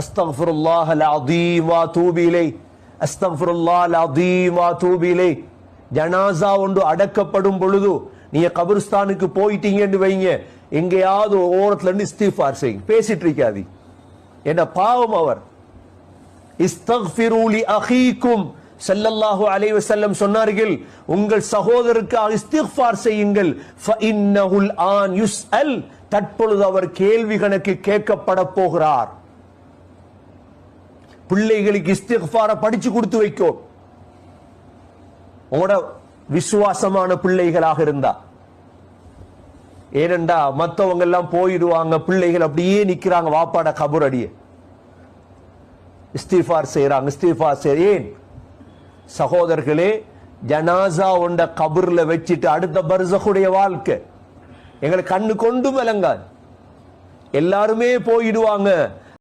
அஸ்தக்ஃபிருல்லாஹ் அலீம் வா தூபிலை الله العظيم வா தூபிலை ஜனாசா ஒன்று அடக்கப்படும் பொழுது நீங்க கபிரிஸ்தானுக்கு போயிட்டீங்கன்னு வைங்க. எங்கேயாவது ஓரத்துல இருந்து இஸ்திஃபார் செய்யுங்க. பேசிட்டு இருக்காது என்ன பாவம் அவர். இஸ்தக்ஃபிரூலி அஹீக்கும் செல்லல்லாஹு அலைவ செல்லம் சொன்னார்கள் உங்கள் சகோதரருக்கு இஸ்திஃபார் செய்யுங்கள். ஃபஇன்னஹுல் ஆன் யுஸ்அல் தற்பொழுது அவர் கேள்வி கணக்கு கேட்கப்பட போகிறார். பிள்ளைகளுக்கு இஸ்திஃபார படிச்சு கொடுத்து வைக்கோ. உங்களோட விசுவாசமான பிள்ளைகளாக இருந்தா. ஏனெண்டா மத்தவங்க எல்லாம் போயிடுவாங்க பிள்ளைகள் அப்படியே நிக்கிறாங்க வாப்பாட கபூர் அடியே. இஸ்திஃபார் செய்யறாங்க இஸ்திஃபார் செய்ய ஏன்? சகோதரர்களே ஜனாசா உண்ட கபூர்ல வச்சுட்டு அடுத்த பர்சகுடைய வாழ்க்கை. எங்களை கண்ணு கொண்டு விளங்காது. எல்லாருமே போயிடுவாங்க.